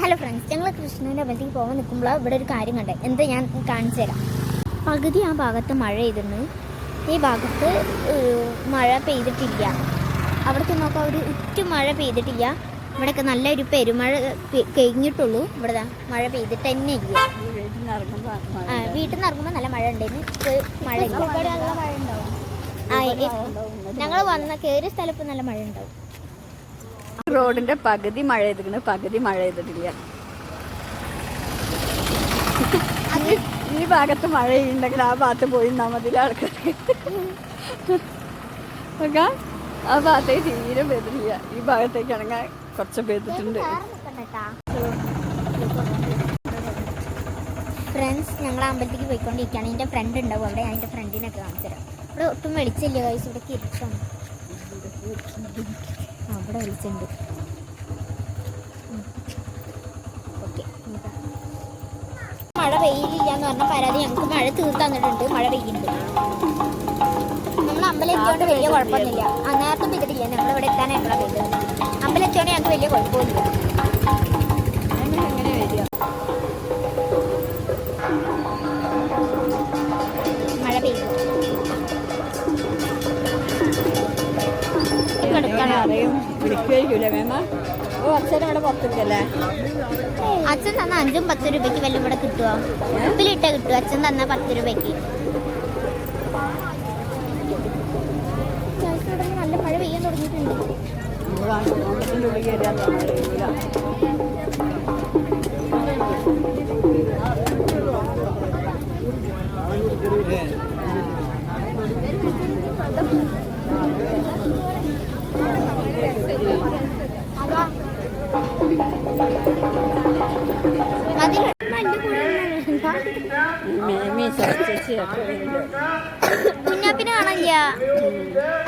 Hello friends ഞങ്ങൾ കൃഷ്ണന്റെ അമ്പലത്തേക്ക് പോകാൻ നിൽക്കുമ്പോൾ ഇവിടെ ഒരു കാര്യം കണ്ടേ എന്താ ഞാൻ കാണിച്ചു തരാം. പകുതി ആ ഭാഗത്ത് മഴ പെയ്തിരുന്നു. ഈ ഭാഗത്ത് മഴ പെയ്തിട്ടില്ല. അവിടേക്ക് നോക്കാം ഒരു ഉറ്റ മഴ പെയ്തിട്ടില്ല. ഇവിടെയൊക്കെ നല്ലൊരു പെരുമഴ കഴിഞ്ഞിട്ടുള്ളൂ. ഇവിടെ മഴ പെയ്തിട്ട് തന്നെ ഇല്ല. വീട്ടിൽ നിന്ന് ഇറങ്ങുമ്പോൾ നല്ല മഴ ഉണ്ടായിരുന്നു മഴ ഞങ്ങൾ വന്ന കയറിയ സ്ഥലത്ത് നല്ല മഴ ഉണ്ടാവും. റോഡിന്റെ പകുതി മഴ ചെയ്തിട്ടുണ്ട് പകുതി മഴ ചെയ്തിട്ടില്ല ഈ- ഭാഗത്ത് മഴ ഉണ്ടെങ്കിൽ ആ ഭാഗത്ത് പോയി നിന്നാ മതി ആൾക്കാർ ഓക്കെ? ആ ഭാഗത്തേക്ക് തീരെ പെയ്തിട്ടില്ല. ഈ ഭാഗത്തേക്ക് ഇണങ്ങാൻ കുറച്ച് പെയ്തിട്ടുണ്ട്. ഫ്രണ്ട്സ് ഞങ്ങൾ അമ്പലത്തേക്ക് പോയിക്കൊണ്ടിരിക്കുകയാണ്. എന്റെ ഫ്രണ്ട് ഉണ്ടാവും. അവിടെ ഞാൻ എന്റെ ഫ്രണ്ടിനൊക്കെ കാണിച്ചു തരാം ഇവിടെ ഒട്ടും വെളിച്ചില്ല കഴിച്ചു ഇവിടെ ഇരുട്ടാണ് ആ വലിച്ചുണ്ട് മഴ പെയ്യില്ല എന്ന് പറഞ്ഞ പരാതി ഞങ്ങൾക്ക് മഴ തീർത്ത് തന്നിട്ടുണ്ട്. മഴ പെയ്യുന്നുണ്ട്. നമ്മൾ അമ്പലത്തിയോണ്ട് വലിയ കുഴപ്പമൊന്നുമില്ല. ആ നേരത്തെ പെയ്തിട്ടില്ല ഞങ്ങൾ ഇവിടെ എത്താനായിട്ടുള്ള പെയ്തത് അമ്പലത്തിയോണ്ട് ഞങ്ങൾക്ക് വലിയ കുഴപ്പമൊന്നുമില്ല. അറിയും വിളിക്കുകയില്ല മേമ? ഓ അച്ഛൻ ഇവിടെ പുറത്തിരിക്കല്ലേ? അച്ഛൻ തന്ന അഞ്ചും പത്ത് രൂപയ്ക്ക് വല്ലതും ഇവിടെ കിട്ടുമോ ഉപ്പിലിട്ട കിട്ടുമോ അച്ഛൻ തന്ന പത്ത് രൂപയ്ക്ക്. നല്ല മഴ പെയ്യാൻ തുടങ്ങിയിട്ടുണ്ട്. മേമി ചേച്ചി ഒക്കെ വരുന്നുണ്ട് കുഞ്ഞാപ്പിനെ കാണാനില്ല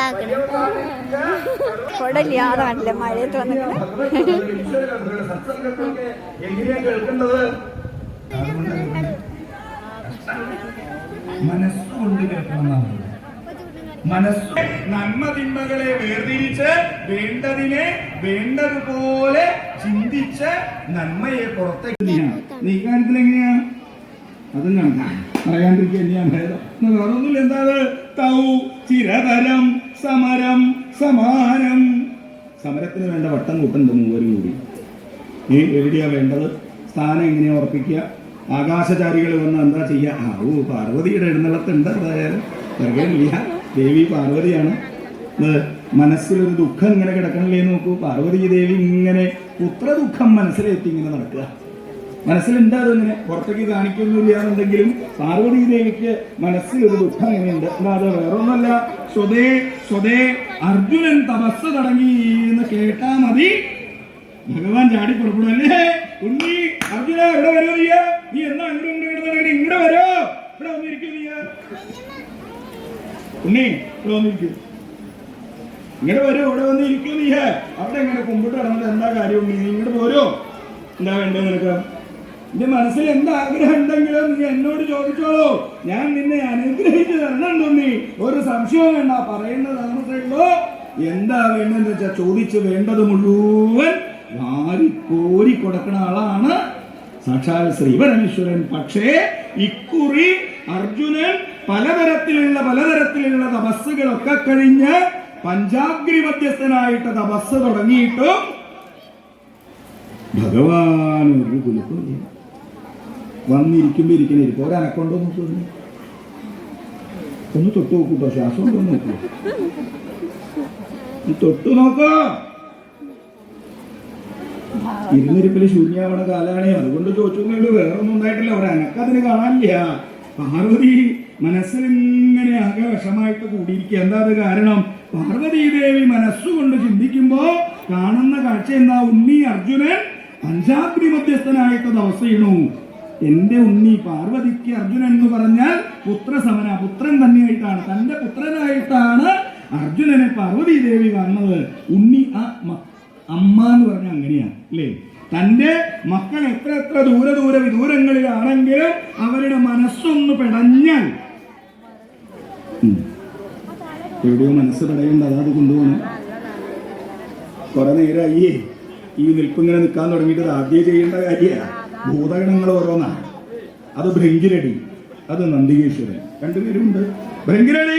ആക്കണം കുടയില്ലാതെ കണ്ടില്ല മഴയത്ത് വന്നിട്ട് എങ്ങനെയാ മനസ്സുകൊണ്ട് കേൾക്കണമെന്നാണ്. മനസ്സ് നന്മ തിന്മകളെ വേർതിരിച്ച് വേണ്ടതിനെ വേണ്ടതുപോലെ ചിന്തിച്ച് നന്മയെ പുറത്തേക്ക് നീങ്ങണം. നീ കാര്യത്തിൽ എങ്ങനെയാ അതും കണക്കാം പറയാണ്ടിരിക്കുക തന്നെയാ ഭേദം എന്താണ്? തൗ സമരം സമാനം സമരത്തിന് വേണ്ട വട്ടം കൂട്ടുണ്ട് മൂവരും കൂടി. ഈ എവിടെയാ വേണ്ടത്? സ്ഥാനം എങ്ങനെയാ ഉറപ്പിക്കുക? ആകാശചാരികൾ വന്ന് എന്താ ചെയ്യുക? ആ ഓ പാർവതിയുടെ എഴുന്നള്ളത്തുണ്ട് ഇല്ല ദേവി പാർവതിയാണ്. മനസ്സിലൊരു ദുഃഖം ഇങ്ങനെ കിടക്കണില്ലേ നോക്കൂ. പാർവതി ദേവി ഇങ്ങനെ പുത്രദുഃഖം മനസ്സിലെത്തി ഇങ്ങനെ നടക്കുക. മനസ്സിലുണ്ട് ഇങ്ങനെ പുറത്തേക്ക് കാണിക്കൊന്നുമില്ല എന്നുണ്ടെങ്കിലും പാർവതി ദേവിക്ക് മനസ്സിലൊരു ദുഃഖം ഇങ്ങനെയുണ്ട്. അല്ലാതെ വേറൊന്നുമല്ല. സ്വതേ സ്വതേ അർജുനൻ തപസ് തുടങ്ങി എന്ന് കേട്ടാ മതി. ഭഗവാൻ ചാടി പുറപ്പെടും അല്ലേ? ഉണ്ണി അർജുന ഇവിടെ വരോ നീ നീ എന്നാ അങ്ങോട്ട് ഇങ്ങോട്ട് ഇങ്ങോട്ട് വരോ. ഇവിടെ വന്നിരിക്കും നീ ഉണ്ണി ഇവിടെ വന്നിരിക്കും. ഇങ്ങോട്ട് വരൂ. ഇവിടെ വന്നിരിക്കും നീ അവിടെ ഇങ്ങനെ കുമ്പിട്ട് കിടന്നിട്ട് എന്താ കാര്യം ഉണ്ണി? നീ ഇങ്ങോട്ട് പോരോ? എന്താ വേണ്ടത് നിനക്ക്? നിന്റെ മനസ്സിൽ എന്താ ആഗ്രഹം ഉണ്ടെങ്കിലും നീ എന്നോട് ചോദിച്ചോളൂ. ഞാൻ നിന്നെ അനുഗ്രഹിച്ചു തരണം തോന്നി. ഒരു സംശയവും വേണ്ട പറയുന്നതാണോ എന്താ വേണ്ടതെന്ന് വെച്ചാൽ ചോദിച്ച് വേണ്ടത് മുഴുവൻ വാരി കോരി കൊടുക്കുന്ന ആളാണ് സാക്ഷാൽ ശ്രീപരമേശ്വരൻ. പക്ഷേ ഇക്കുറി അർജുനൻ പലതരത്തിലുള്ള പലതരത്തിലുള്ള തപസ്സുകളൊക്കെ കഴിഞ്ഞ് പഞ്ചാഗ്രി മധ്യസ്ഥനായിട്ട് തപസ് തുടങ്ങിയിട്ടും ഭഗവാൻ ഒരു കുലുക്കില്ല വന്നിരിക്കുമ്പോ ഇരിക്കുന്ന ഇരിക്കും. ഒരനക്കൊണ്ടോ നോക്കൂ ഒന്ന്. തൊട്ട് നോക്കൂട്ടോ ശ്വാസം ഉണ്ടോ നോക്കൂ. തൊട്ടു നോക്കോ. ഇരുന്നിരിപ്പിൽ ശൂന്യാവണ കാലാണേ. അതുകൊണ്ട് ചോദിച്ചു വേറെ ഒന്നും ഉണ്ടായിട്ടില്ല. ഒരനക്കതിന് കാണാനില്ല. പാർവതി മനസ്സിലിങ്ങനെ ആകെ വിഷമായിട്ട് കൂടിയിരിക്കുക. എന്താ അത് കാരണം? പാർവതി ദേവി മനസ്സുകൊണ്ട് ചിന്തിക്കുമ്പോ കാണുന്ന കാഴ്ച എന്താ? ഉണ്ണി അർജുനൻ പഞ്ചാഗ്നി മധ്യസ്ഥനായിട്ട് തപസ് ചെയ്യണു. എന്റെ ഉണ്ണി പാർവതിക്ക് അർജുനൻ എന്ന് പറഞ്ഞാൽ പുത്രസമന. പുത്രൻ തന്നെയായിട്ടാണ് തന്റെ പുത്രനായിട്ടാണ് അർജുനനെ പാർവതി ദേവി കാണുന്നത്. ഉണ്ണി ആ അമ്മ എന്ന് പറഞ്ഞാൽ അങ്ങനെയാണ് അല്ലേ? തന്റെ മക്കൾ എത്ര എത്ര ദൂര ദൂര വിദൂരങ്ങളിലാണെങ്കിലും അവരുടെ മനസ്സൊന്ന് പിടഞ്ഞാൽ. എവിടെയോ മനസ്സ് പടയേണ്ട. അതാത് കൊണ്ടുപോകണം കുറെ അയ്യേ ഈ നിൽപ്പിങ്ങനെ നിൽക്കാൻ തുടങ്ങിയിട്ട് ആദ്യം ചെയ്യേണ്ട കാര്യമാണ് ഭൂതഗണങ്ങൾ ഓരോന്നാണ്. അത് ഭൃങ്കിരടി അത് നന്ദികേശ്വരൻ. രണ്ടുപേരും ഉണ്ട് ഭൃങ്കിരടി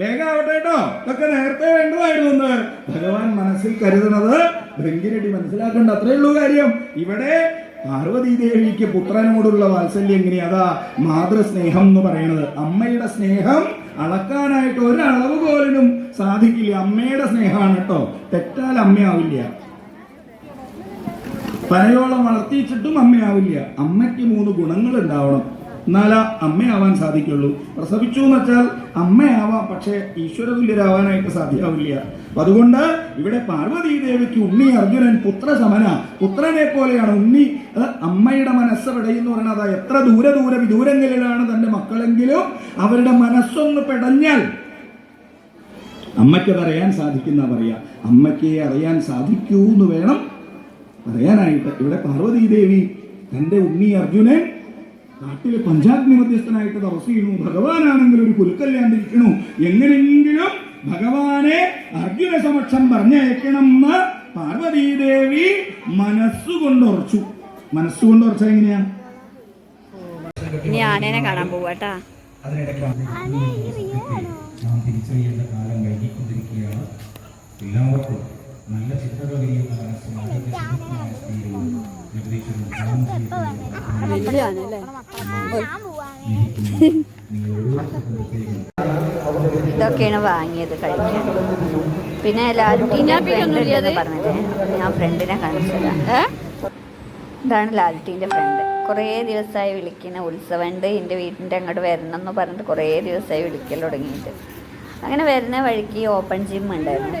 വേഗം ആവട്ടെ കേട്ടോ. ഇതൊക്കെ നേരത്തെ വേണ്ടതായിരുന്നു ഭഗവാൻ മനസ്സിൽ കരുതുന്നത് ഭൃങ്കിരടി മനസ്സിലാക്കേണ്ട അത്രേ ഉള്ളൂ കാര്യം. ഇവിടെ പാർവതി ദേവിക്ക് പുത്രനോടുള്ള വാത്സല്യം എങ്ങനെയാ? അതാ മാതൃസ്നേഹം എന്ന് പറയുന്നത് അമ്മയുടെ സ്നേഹം അളക്കാനായിട്ട് ഒരളവ് പോലും സാധിക്കില്ല. അമ്മയുടെ സ്നേഹമാണ് കേട്ടോ. തെറ്റാൽ അമ്മയാവില്ല. പനയോളം വളർത്തിയിട്ടിട്ടും അമ്മയാവില്ല. അമ്മയ്ക്ക് മൂന്ന് ഗുണങ്ങൾ ഉണ്ടാവണം എന്നാലാ അമ്മയാവാൻ സാധിക്കുള്ളൂ. പ്രസവിച്ചു എന്ന് വെച്ചാൽ അമ്മയാവാം പക്ഷേ ഈശ്വരതുല്യരാവാനായിട്ട് സാധ്യമാവില്ല അതുകൊണ്ട് ഇവിടെ പാർവതീദേവിക്ക് ഉണ്ണി അർജുനൻ പുത്രസമന പുത്രനെ പോലെയാണ് ഉണ്ണി. അമ്മയുടെ മനസ്സ് പെടയെന്ന് പറയുന്നത് എത്ര ദൂരെ ദൂരെ വിദൂരങ്ങളിലാണ് തന്റെ മക്കളെങ്കിലും അവരുടെ മനസ്സൊന്ന് പെടഞ്ഞാൽ അമ്മയ്ക്കത് അറിയാൻ സാധിക്കുന്ന പറയാ. അമ്മയ്ക്ക് അറിയാൻ സാധിക്കൂ എന്ന് വേണം പറയാനായിട്ട് ഇവിടെ പാർവതീദേവി തന്റെ ഉണ്ണി അർജുനൻ നാട്ടിൽ പഞ്ചാഗ്നി മധ്യസ്ഥനായിട്ട് തപസ് ചെയ്യുന്നു ഭഗവാനാണെങ്കിൽ ഒരു പുലുക്കല്ലാണ്ടിരിക്കണു എങ്ങനെയെങ്കിലും ഭഗവാനെ അർജുന സമക്ഷം പറഞ്ഞയക്കണം എന്ന് പാർവതീദേവി മനസ്സുകൊണ്ട് ഉറച്ചു മനസ്സുകൊണ്ട് ഉറച്ച എങ്ങനെയാ ആനേനെ കാണാൻ പോവാട്ടാ അതിനിടയ്ക്ക് നാം തിരിച്ചറിയേണ്ട കാലം വൈകിക്കൊണ്ടിരിക്കുകയാണ്. എല്ലാവർക്കും നല്ല മനസ്സും ഓരോരുത്തരും ഇതൊക്കെയാണ് വാങ്ങിയത് കഴിക്കാൻ. പിന്നെ ലാൽട്ടീന്റെ ഫ്രണ്ട് പറഞ്ഞത് ഞാൻ ഫ്രണ്ടിനെ കാണിച്ചതാണ് ഇതാണ് ലാൽട്ടീന്റെ ഫ്രണ്ട് കുറേ ദിവസമായി വിളിക്കുന്ന ഉത്സവമുണ്ട് എന്റെ വീട്ടിന്റെ അങ്ങോട്ട് വരണം എന്ന് പറഞ്ഞിട്ട് കുറേ ദിവസമായി വിളിക്കൽ തുടങ്ങിയിട്ട്. അങ്ങനെ വരുന്ന വഴിക്ക് ഓപ്പൺ ജിം ഉണ്ടായിരുന്നു.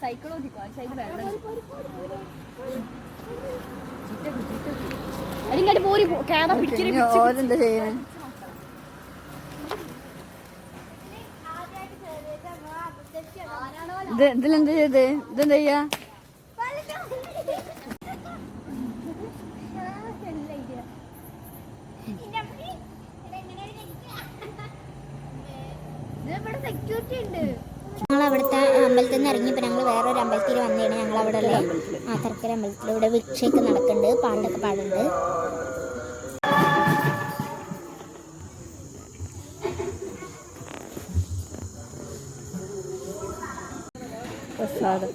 സൈക്കിൾ ഓടിക്കോ സൈക്കിൾ വേണ്ട അതിങ്ങോട്ട് പോരി ക്യാമറ പിടിച്ചിട്ട് ഓരെന്താ ചെയ്യുന്നത് ഇത് ഇതിലെന്താ ചെയ്ത്? ഇതെന്താ ചെയ്യാ? സെക്യൂരിറ്റി അവിടുത്തെ നിന്ന് ഇറങ്ങിയപ്പോൾ ഞങ്ങൾ വേറൊരു അമ്പലത്തിൽ വന്നതാണ് ഞങ്ങൾ അവിടെ ഉള്ള ആ തർക്കര അമ്പലത്തിൽ ഇവിടെ വിക്ഷയൊക്കെ നടക്കുന്നുണ്ട് പാട്ടൊക്കെ പാടുന്നുണ്ട് പ്രസാദം.